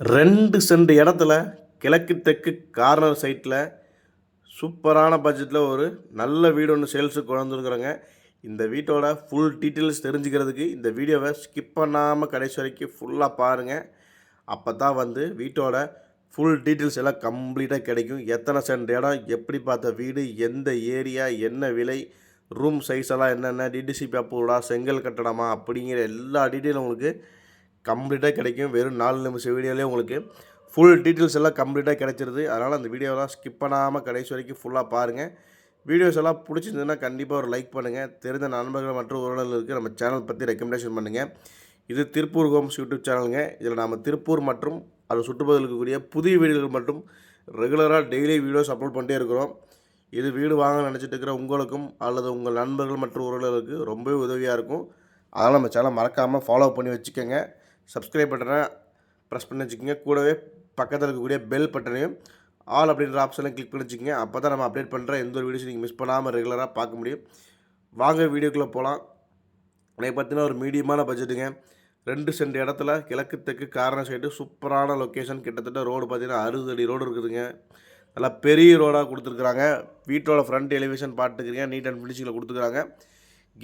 ரெண்டு சென்ட் இடத்துல கிழக்கு தெற்கு கார்னர் சைட்டில் சூப்பரான பட்ஜெட்டில் ஒரு நல்ல வீடு ஒன்று சேல்ஸுக்கு கொண்டு இந்த வீட்டோட ஃபுல் டீட்டெயில்ஸ் தெரிஞ்சுக்கிறதுக்கு இந்த வீடியோவை ஸ்கிப் பண்ணாமல் கடைசி வரைக்கும் ஃபுல்லாக பாருங்கள் அப்போ தான் வந்து வீட்டோட ஃபுல் டீட்டெயில்ஸ் எல்லாம் கம்ப்ளீட்டாக கிடைக்கும். எத்தனை சென்ட் இடம் எப்படி பார்த்த வீடு எந்த ஏரியா என்ன விலை ரூம் சைஸ் எல்லாம் என்னென்ன டிடிசிபி அப்ரூவ்டா செங்கல் கட்டடமா அப்படிங்கிற எல்லா டீட்டெயிலும் உங்களுக்கு கம்ப்ளீட்டாக கிடைக்கும். வெறும் நாலு நிமிஷம் வீடியோலேயே உங்களுக்கு ஃபுல் டீட்டெயில்ஸ் எல்லாம் கம்ப்ளீட்டாக கிடைச்சிருது. அதனால் அந்த வீடியோலாம் ஸ்கிப் பண்ணாமல் கடைசி வரைக்கும் ஃபுல்லாக பாருங்கள் வீடியோஸ் எல்லாம் பிடிச்சிருந்ததுன்னா கண்டிப்பாக ஒரு லைக் பண்ணுங்கள் தெரிந்த நண்பர்கள் மற்றும் உறவினர்களுக்கு நம்ம சேனல் பற்றி ரெக்கமெண்டேஷன் பண்ணுங்கள் இது திருப்பூர் ஹோம்ஸ் யூடியூப் சேனலுங்க இதில் நம்ம திருப்பூர் மற்றும் அது சுற்றுப்பதில் இருக்கக்கூடிய புதிய வீடுகள் மட்டும் ரெகுலராக டெய்லி வீடியோஸ் அப்லோட் பண்ணிட்டே இருக்கிறோம். இது வீடு வாங்க நினச்சிட்டு இருக்கிற உங்களுக்கும் அல்லது உங்கள் நண்பர்கள் மற்றும் உறவினர்களுக்கு ரொம்பவே உதவியாக இருக்கும். அதனால் நம்ம சேனல் மறக்காமல் ஃபாலோ பண்ணி வச்சுக்கோங்க. சப்ஸ்கிரைப் பட்டனை ப்ரெஸ் பண்ணி வச்சுக்கோங்க. கூடவே பக்கத்தில் இருக்கக்கூடிய பெல் பட்டனையும் ஆல் அப்படின்ற ஆப்ஷனையும் கிளிக் பண்ணி வச்சுக்கோங்க. அப்போ தான் நம்ம அப்டேட் பண்ணுற எந்த ஒரு வீடியோஸும் நீங்கள் மிஸ் பண்ணாமல் ரெகுலராக பார்க்க முடியும். வாங்க வீடியோக்குள்ளே போகலாம் எனக்கு பார்த்தீங்கன்னா ஒரு மீடியமான பட்ஜெட்டுங்க ரெண்டு சென்ட் இடத்துல கிழக்கு தெற்கு காரணம் சைடு சூப்பரான லொக்கேஷன் கிட்டத்தட்ட ரோடு பார்த்தீங்கன்னா அறுபது அடி ரோடு இருக்குதுங்க. நல்லா பெரிய ரோடாக கொடுத்துருக்குறாங்க. வீட்டோட ஃப்ரண்ட் எலிவேஷன் பார்த்துக்கிறீங்க. நீட் அண்ட் ஃபினிஷிங்கில் கொடுத்துருக்காங்க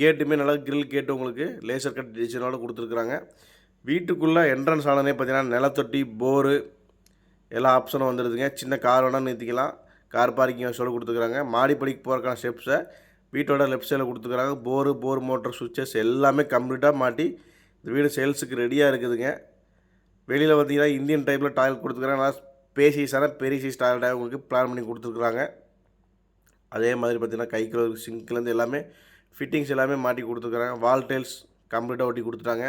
கேட்டுமே நல்லா கிரில் கேட்டு உங்களுக்கு லேசர் கட் டிசைனோட கொடுத்துருக்குறாங்க. வீட்டுக்குள்ளே என்ட்ரன்ஸ் ஆனதே பார்த்தீங்கன்னா நிலத்தொட்டி போரு எல்லா ஆப்ஷனும் வந்துடுதுங்க சின்ன கார் வேணால் நிறுத்திக்கலாம். கார் பார்க்கிங் சொல்லி கொடுத்துக்குறாங்க மாடிப்படிக்கு போகிறக்கான ஸ்டெப்ஸை வீட்டோட லெஃப்ட் சைடில் கொடுத்துருக்குறாங்க போரு போர் மோட்டர் சுவிட்சஸ் எல்லாமே கம்ப்ளீட்டாக மாட்டி இந்த வீடு சேல்ஸுக்கு ரெடியாக இருக்குதுங்க. வெளியில் பார்த்தீங்கன்னா இந்தியன் டைப்பில் டாய்லெட் கொடுத்துக்குறாங்க நல்லா பேசிஸான பெரிய சைஸ் டாய்லெட்டாக உங்களுக்கு பிளான் பண்ணி கொடுத்துருக்குறாங்க அதே மாதிரி பார்த்தீங்கன்னா கை சிங்க்லேருந்து எல்லாமே ஃபிட்டிங்ஸ் எல்லாமே மாட்டி கொடுத்துருக்குறாங்க வால் டைல்ஸ் கம்ப்ளீட்டாக ஒட்டி கொடுத்துட்டாங்க.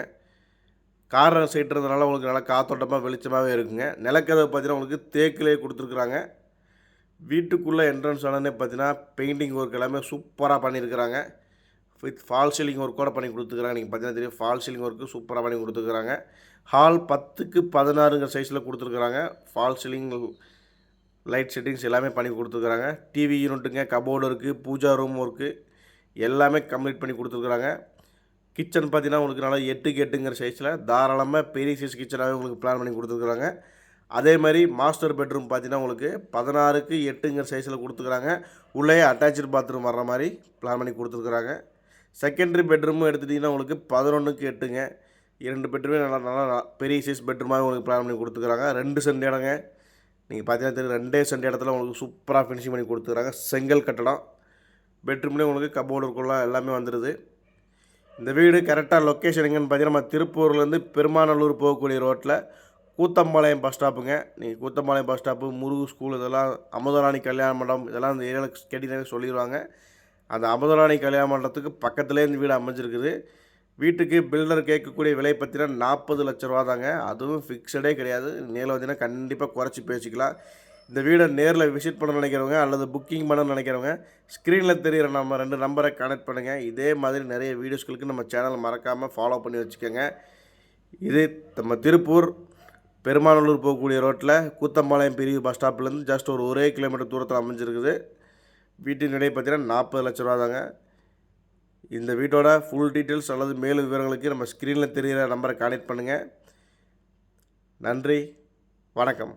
கார் சீட்டுறதுனால உங்களுக்கு நல்லா காத்தோட்டமாக வெளிச்சமாகவே இருக்குங்க. நிலக்கதவு பார்த்தீங்கன்னா உங்களுக்கு தேக்கிலே கொடுத்துருக்குறாங்க. வீட்டுக்குள்ளே என்ட்ரன்ஸ் ஆனதே பார்த்தீங்கன்னா பெயிண்டிங் ஒர்க் எல்லாமே சூப்பராக பண்ணியிருக்கிறாங்க வித் ஃபால் சீலிங் ஒர்க் கூட பண்ணி கொடுத்துருக்குறாங்க. நீங்கள் பார்த்தீங்கன்னா தெரியும் ஃபால் சீலிங் ஒர்க்கு சூப்பராக பண்ணி கொடுத்துருக்குறாங்க. ஹால் பத்துக்கு பதினாறுங்கிற சைஸில் கொடுத்துருக்குறாங்க. ஃபால் சீலிங் லைட் செட்டிங்ஸ் எல்லாமே பண்ணி கொடுத்துருக்குறாங்க. டிவி யூனிட்டுங்க கபோர்டு இருக்குது பூஜா ரூம் ஒர்க்கு எல்லாமே கம்ப்ளீட் பண்ணி கொடுத்துருக்குறாங்க. கிச்சன் பார்த்தீங்கன்னா உங்களுக்கு நல்லா எட்டுக்கு எட்டுங்கிற சைஸில் தாராளமாக பெரிய சைஸ் கிச்சனாகவே உங்களுக்கு பிளான் பண்ணி கொடுத்துருக்குறாங்க. அதே மாதிரி மாஸ்டர் பெட்ரூம் பார்த்தீங்கன்னா உங்களுக்கு பதினாறுக்கு எட்டுங்கிற சைஸில் கொடுத்துருக்குறாங்க. உள்ளே அட்டாச்சு பாத்ரூம் வர்ற மாதிரி பிளான் பண்ணி கொடுத்துருக்குறாங்க. செகண்டரி பெட்ரூமும் எடுத்துட்டிங்கன்னா உங்களுக்கு பதினொன்றுக்கு எட்டுங்க. இரண்டு பெட்ரூமே நல்லா நல்லா பெரிய சைஸ் பெட்ரூமாக உங்களுக்கு பிளான் பண்ணி கொடுத்துருக்குறாங்க. ரெண்டு சென்ட் இடங்க. நீங்கள் பார்த்தீங்கன்னா தெரியும் ரெண்டே சென்ட் இடத்துல உங்களுக்கு சூப்பராக ஃபினிஷிங் பண்ணி கொடுத்துருக்காங்க செங்கல் கட்டடம். பெட்ரூம்லேயே உங்களுக்கு கபோர்டு இருக்குள்ள எல்லாமே வந்துடுது இந்த வீடு கரெக்டாக லொக்கேஷன் எங்கன்னு பார்த்தீங்கன்னா நம்ம திருப்பூர்லேருந்து பெருமாநல்லூர் போகக்கூடிய ரோட்டில் கூத்தம்பாளையம் பஸ் ஸ்டாப்புங்க நீங்கள் Koothampalayam bus stop Murugu school இதெல்லாம் அமுதராணி கல்யாண மண்டபம் இதெல்லாம் இந்த ஏரியாவில் கேட்டீங்கன்னா சொல்லிடுவாங்க அந்த அமுதராணி கல்யாண மண்டபத்துக்கு பக்கத்துலேயே இந்த வீடு அமைஞ்சிருக்குது. வீட்டுக்கு பில்டர் கேட்கக்கூடிய விலை பார்த்தீங்கன்னா நாற்பது லட்ச ரூபா தாங்க அதுவும் ஃபிக்ஸடே கிடையாது. நேரில் பார்த்தீங்கன்னா கண்டிப்பாக குறைச்சி பேசிக்கலாம். இந்த வீடை நேரில் விசிட் பண்ண நினைக்கிறவங்க அல்லது புக்கிங் பண்ண நினைக்கிறவங்க ஸ்க்ரீனில் தெரிகிற நம்ம ரெண்டு நம்பரை கனெக்ட் பண்ணுங்கள் இதே மாதிரி நிறைய வீடியோஸ்களுக்கு நம்ம சேனலை மறக்காமல் ஃபாலோ பண்ணி வச்சுக்கோங்க. இது நம்ம திருப்பூர் பெருமாநல்லூர் போகக்கூடிய ரோட்டில் கூத்தம்பாளையம் பிரிவு பஸ் ஸ்டாப்லேருந்து ஜஸ்ட் ஒரு ஒரே கிலோமீட்டர் தூரத்தில் அமைஞ்சிருக்குது. வீட்டின் விலை பார்த்தீங்கன்னா நாற்பது லட்ச ரூபா தாங்க. இந்த வீட்டோட ஃபுல் டீட்டெயில்ஸ் அல்லது மேலும் விவரங்களுக்கு நம்ம ஸ்க்ரீனில் தெரிகிற நம்பரை கான்டெக்ட் பண்ணுங்கள் நன்றி வணக்கம்.